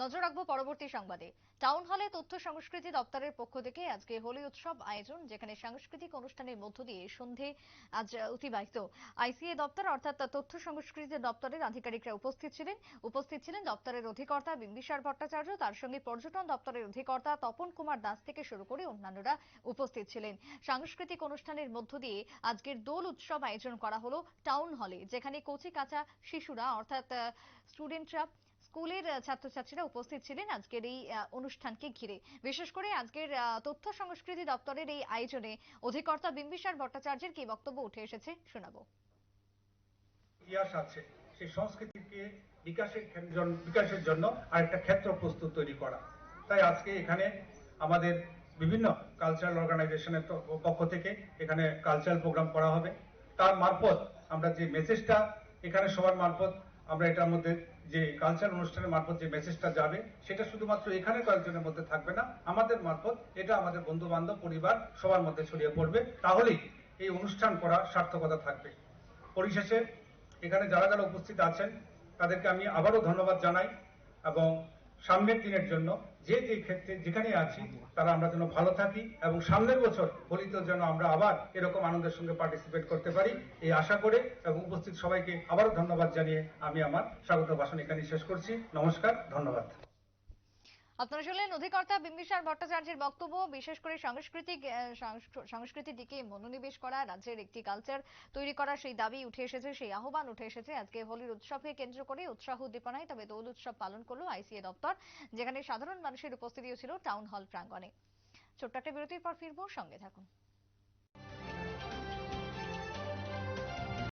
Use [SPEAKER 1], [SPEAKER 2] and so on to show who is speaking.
[SPEAKER 1] নজর রাখব পরবর্তী সংবাদে। টাউন হলে তথ্য সংস্কৃতি দপ্তরের পক্ষ থেকে আজকে হোলি উৎসব আয়োজন, যেখানে সাংস্কৃতিক অনুষ্ঠানের মধ্য দিয়ে সন্ধে আজ অতিবাহিত। আইসিএ দপ্তর অর্থাৎ তথ্য সংস্কৃতি দপ্তরের আধিকারিকরা উপস্থিত ছিলেন। উপস্থিত ছিলেন দপ্তরের অধিকর্তা বিম্বিসার ভট্টাচার্য, তার সঙ্গে পর্যটন দপ্তরের অধিকর্তা তপন কুমার দাস থেকে শুরু করে অন্যান্যরা উপস্থিত ছিলেন। সাংস্কৃতিক অনুষ্ঠানের মধ্য দিয়ে আজকের দোল উৎসব আয়োজন করা হলো টাউন হলে, যেখানে কচি কাঁচা শিশুরা অর্থাৎ স্টুডেন্টরা স্কুলের ছাত্রছাত্রীরা উপস্থিত ছিলেন আজকের এই অনুষ্ঠানকে ঘিরে। বিশেষ করে আজকের তথ্য সংস্কৃতি দপ্তরের এই আয়োজনে অধিকর্তা বিম্বিসার ভট্টাচার্যের কি বক্তব্য উঠে এসেছে শোনাবো।
[SPEAKER 2] ইতিহাস আছে। সেই সংস্কৃতিকে বিকাশের বিকাশের জন্য আরেকটা ক্ষেত্র প্রস্তুত তৈরি করা। তাই আজকে এখানে আমাদের বিভিন্ন কালচারাল অর্গানাইজেশনের পক্ষ থেকে এখানে কালচারাল প্রোগ্রাম করা হবে। তার মারফত আমরা যে মেসেজটা এখানে সবার মারফত আমরা এটার মধ্যে যে কালচার অনুষ্ঠানের মারফত যে মেসেজটা যাবে, সেটা শুধুমাত্র এখানে কয়েকজনের মধ্যে থাকবে না, আমাদের মারফত এটা আমাদের বন্ধু বান্ধব পরিবার সবার মধ্যে ছড়িয়ে পড়বে। তাহলেই এই অনুষ্ঠান করা সার্থকতা থাকবে। পরিশেষে এখানে যারা যারা উপস্থিত আছেন, তাদেরকে আমি আবারও ধন্যবাদ জানাই এবং সামনের দিনের জন্য যে যে ক্ষেত্রে যেখানে আছি, তারা আমরা যেন ভালো থাকি এবং সামনের বছর হোলিতে যেন আমরা আবার এরকম আনন্দের সঙ্গে পার্টিসিপেট করতে পারি, এই আশা করে এবং উপস্থিত সবাইকে আবারও ধন্যবাদ জানিয়ে আমি আমার স্বাগত ভাষণ এখানে শেষ করছি। নমস্কার, ধন্যবাদ।
[SPEAKER 1] আপনারা শুনলেন অধিকর্তা বিম্বিসার ভট্টাচার্যের বক্তব্য, বিশেষ করে সাংস্কৃতিক সংস্কৃতির দিকে মনোনিবেশ করা, রাজ্যের একটি কালচার তৈরি করা, সেই দাবি উঠে এসেছে, সেই আহ্বান উঠে এসেছে। আজকে হোলির উৎসবকে কেন্দ্র করে উৎসাহ উদ্দীপনায়, তবে দোল উৎসব পালন করল আইসিএ দপ্তর, যেখানে সাধারণ মানুষের উপস্থিতিও ছিল টাউন হল প্রাঙ্গণে। ছোট্ট একটা বিরতির পর ফিরবো, সঙ্গে থাকুন।